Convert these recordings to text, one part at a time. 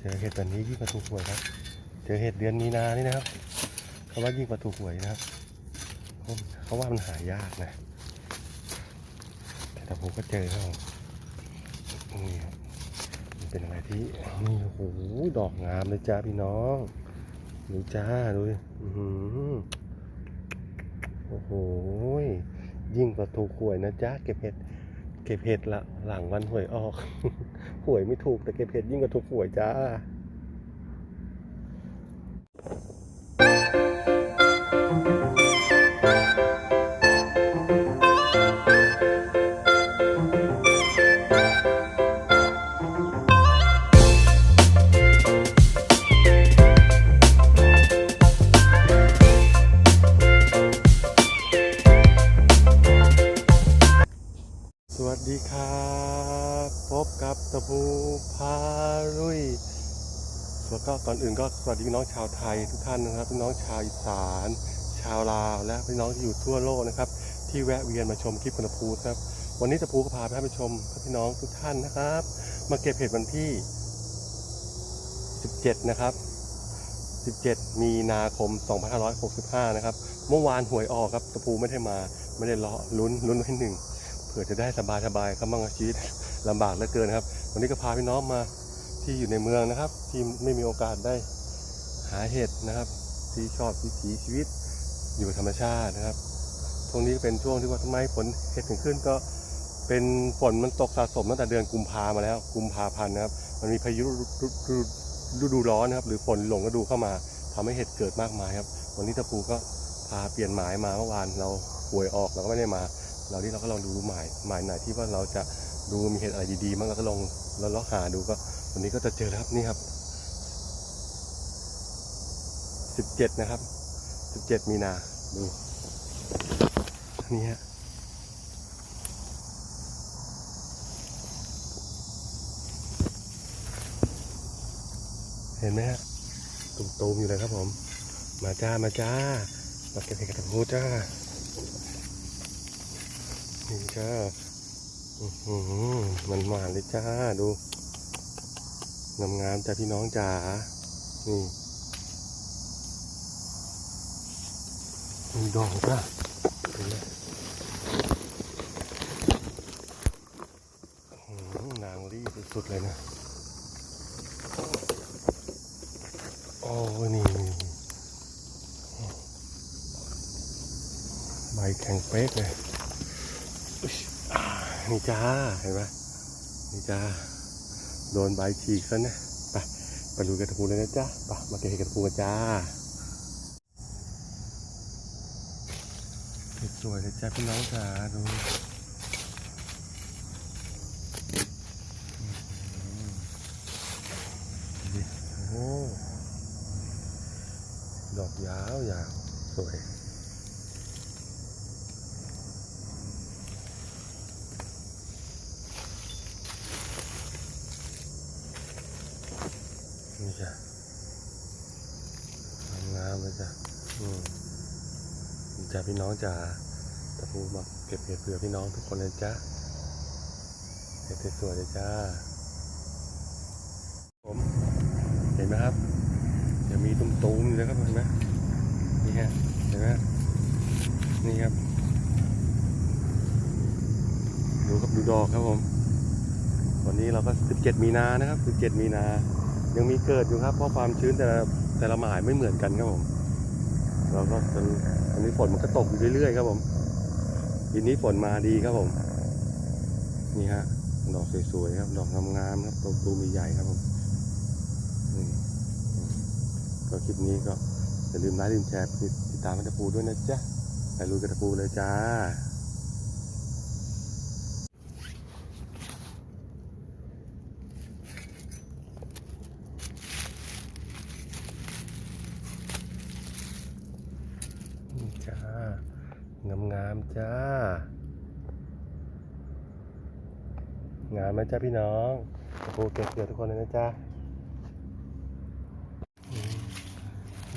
เจอเห็ดแบบนี้ยิ่งกว่าถูกหวยครับ เจอเห็ดเดือนมีนานี่นะครับเขาว่ายิ่งกว่าถูกหวยนะครับเขาว่ามันหายากนะ แต่ผมก็เจอครับนี่ครับเป็นอะไรที่นี่โอ้โหดอกงามเลยจ้าพี่น้องนี่จ้าดูโอ้โหยิ่งกว่าถูกหวยนะจ้าเก็บเห็ด เก็บเห็ดละหลังวันหวยออก หวยไม่ถูกแต่เก็บเห็ดยิ่งกว่าถูกหวยจ้า บพบกับตะพูพาลุยแล้วก็ก่อนอื่นก็สวัสดีน้องชาวไทยทุกท่านนะครับน้องชาวอีสาน ชาวลาวและพี่น้องที่อยู่ทั่วโลกนะครับ ที่แวะเวียนมาชมคลิปของตะพูครับ วันนี้ตะพูก็พาไปชมพี่น้องทุกท่านนะครับ มาเก็บเห็ดวันที่ 17 นะครับ 17 มีนาคม 2565 นะครับ เมื่อวานหวยออกครับตะพูไม่ได้มาไม่ได้เลาะลุ้นลุ้นไว้หนึ่งเผื่อจะได้สบายสบายๆครับมั่งชีวิต ลำบากเหลือเกินครับ วันนี้ก็พาพี่น้องมาที่อยู่ในเมืองนะครับ ที่ไม่มีโอกาสได้หาเห็ดนะครับ ที่ชอบวิถีชีวิตอยู่ธรรมชาตินะครับช่วงนี้ก็เป็นช่วงที่ว่าทำไมฝนเห็ดถึงขึ้นก็เป็นฝนมันตกสะสมตั้งแต่เดือนกุมภามาแล้ว กุมภาพันธ์นะครับ มันมีพายุฤดูร้อนนะครับ หรือฝนหลงฤดูเข้ามาทำให้เห็ดเกิดมากมายครับ วันนี้ตะปูก็พาเปลี่ยนหมายมาเมื่อวานเราหวยออกเราก็ไม่ได้มา เราที่เราก็ลองดูหมายหมายไหนที่ว่าเราจะ ดูมีเหตุอะไรดีๆมั้งเราก็ลองเราลอหาดูก็ วันนี้ก็จะเจอแล้วครับนี่ครับสิบเจ็ดนะครับสิบเจ็ดมีนาดูนี่ฮะเห็นไหมฮะตุ่มๆอยู่เลยครับผม มาจ้ามาจ้ามาเก็บเห็ดกระทูจ้านี่จ้า มันหวานเลยจ้าดูงามงามๆจ้าพี่น้องจ๋านี่มีดอกจ้านางรีสุดๆเลยนะโอ้นี่ใบแข็งเป๊กเลย นี่จ้า เห็นไหมนี่จ้า โดนใบฉีกซะนะไปไปดูกระทูเลยนะจ้าไปมาเก็บเห็ดกระทูกันจ้าสวยเลยจ้าพี่น้องจ๋าดูดิโอดอกยาวยาวสวย นี่จ้ะ จ้ะอืมจ้ะพี่น้องจ๋าตะพูมาเก็บเห็ดเผื่อพี่น้องทุกคนเลยจ้ะเห็ดสวยเลยจ้า ผมเห็นไหมครับเดี๋ยวมีตุ้มๆอยู่แล้วครับเห็นไหมนี่ฮะเห็นไหมนี่ครับ ดูครับดูดอกครับผม วันนี้เราก็ 17 มีนานะครับ 17 มีนา ยังมีเกิดอยู่ครับ เพราะความชื้นแต่ละแต่ละหมายไม่เหมือนกันครับผม เราก็ตอนตอนนี้ฝนมันก็ตกอยู่เรื่อยๆครับผมทีนี้ฝนมาดีครับผม นี่ฮะ ดอกสวยๆครับ ดอกงามๆครับตัวตูมีใหญ่ครับผมนี่ก็คลิปนี้ก็อย่าลืมไลค์ลืมแชร์ติดตามมันตะปูด้วยนะจ๊ะไปลุยกระตะปูเลยจ้า นี่ จ้างามงามๆจ้างามไหมจ้าพี่น้องโอ้โหเก็บเกี่ยวทุกคนเลยนะจ้า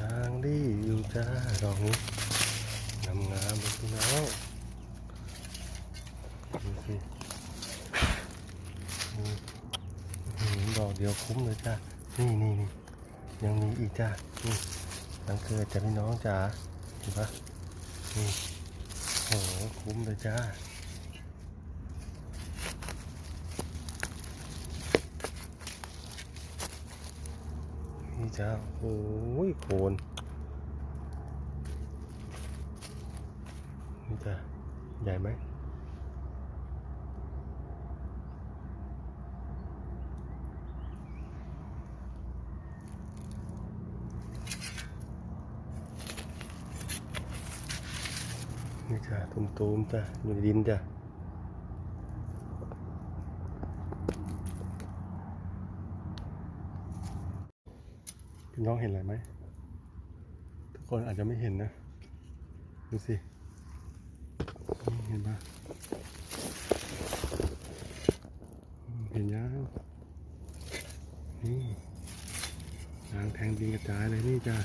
นางดีอยู่จ้าดอกนี้งามงามเลยพี่น้องดูสิอืมอื้อหือดอกเดียวคุ้มเลยจ้านี่นี่นี่ยังมีอีกจ้านี่วันเกิดจ้ะพี่น้องจ๋าเห็นปะ โอ้โหคุ้มเลยจ้านี่จ้าโอ้ยโคนนี่จ้าใหญ่ไหม จ้าตุ้มๆจ้าอยู่ในดินจ้าพี่น้องเห็นอะไรไหม ทุกคนอาจจะไม่เห็นนะ ดูสิ เห็นปะเห็นยังนี่นางแทงดินกระจายเลยนี่จ้า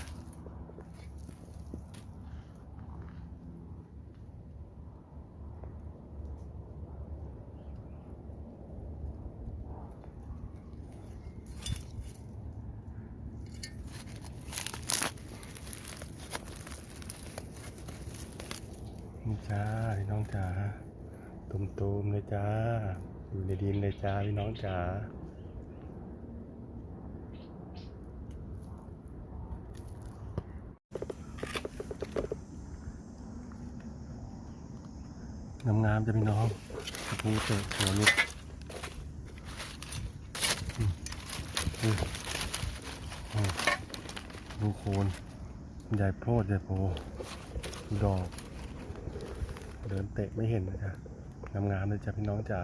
นี่จ้าพี่น้อง จ๋าตุมๆเลยจ้า อยู่ในดินเลยจ้าพี่น้องจ๋างามๆจะพี่น้องตะปูเตะหัวลุกดูโคน ใหญ่โพดใหญ่โพดอก เดินเตะไม่เห็นนะจ๊ะงามๆเลยจ้ะพี่น้องจ๋า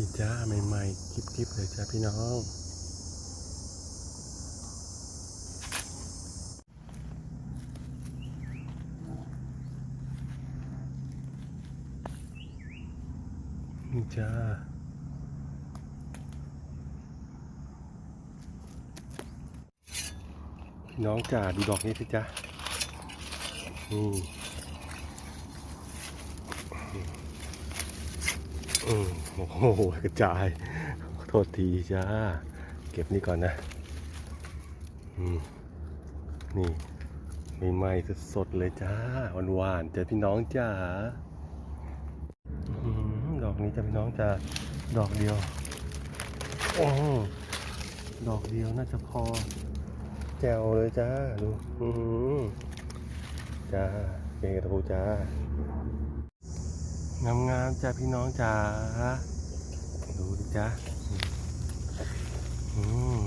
นี่จ้าใหม่ๆคลิปๆเลยจ้ะพี่น้องนี่จ้าพี่น้องจ๋าดูดอกนี้สิจ้านี่ อืมโอ้โหกระจายโทษทีจ้า เก็บนี่ก่อนนะ อืม นี่ใหม่ๆสดๆเลยจ้าหวานๆจ้ะพี่น้องจ๋าดอกนี้จะพี่น้องจ๋าดอกเดียวโอ้ดอกเดียวน่าจะพอ แจวเลยจ้า ดูจ้าเป็นกระทูจ้า งามๆจ้าพี่น้องจ๋าดูดิจ้าอืม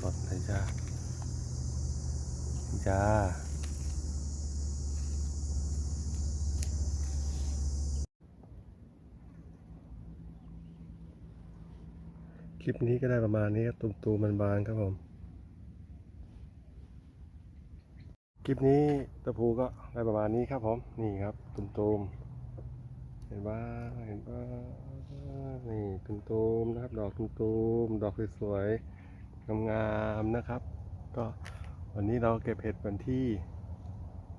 สดเลยจ้าจ้าคลิปนี้ก็ได้ประมาณนี้ครับตุ่มตูมันบานครับผม คลิปนี้ตะพูก็ได้ประมาณนี้ครับผม นี่ครับตุมตูมๆ เห็นว่าเห็นว่านี่ตุมตูมๆนะครับ ดอกตุมตูมๆดอกสวยๆงามๆนะครับ ก็วันนี้เราเก็บเห็ดวันที่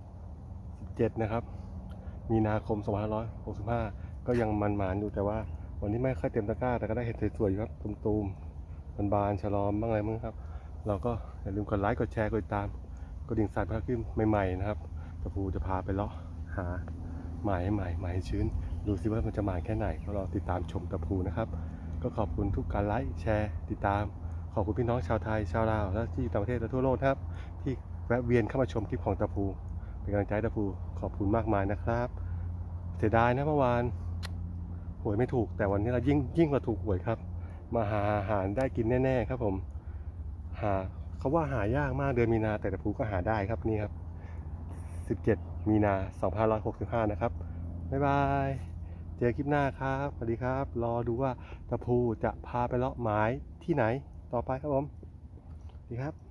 17 นะครับ มีนาคม 2565 ก็ยังมันหมานอยู่แต่ว่า วันนี้ไม่ค่อยเต็มตะกร้า แต่ก็ได้เห็ดสวยๆอยู่ครับตุมๆบานๆฉลอมบ้างอะไรบ้างครับ เราก็อย่าลืมกดไลค์กดแชร์กดติดตามกดดิ่งสั่นเพื่อขึ้นใหม่ๆนะครับตะปูจะพาไปเลาะหาหมายให้ใหม่หมายชื้น ดูซิว่ามันจะมาแค่ไหนก็รอติดตามชมตะปูนะครับ ก็ขอบคุณทุกการไลค์แชร์ ติดตาม ขอบคุณพี่น้องชาวไทยชาวลาวและที่ต่างประเทศและทั่วโลกครับที่แวะเวียนเข้ามาชมคลิปของตะพูเป็นกำลังใจตะพูขอบคุณมากมายนะครับ เสียดายนะเมื่อวานหวยไม่ถูกแต่วันนี้เรายิ่งยิ่งกว่าถูกหวยครับ มาหาอาหารได้กินแน่ๆครับผมหาเขาว่าหายากมากเดือนมีนาแต่ตะพูก็หาได้ครับนี่ครับ 17 มีนา 2565 นะครับ บ๊ายบาย เจอคลิปหน้าครับ สวัสดีครับ รอดูว่าตะพูจะพาไปเลาะไม้ที่ไหนต่อไปครับผมสวัสดีครับ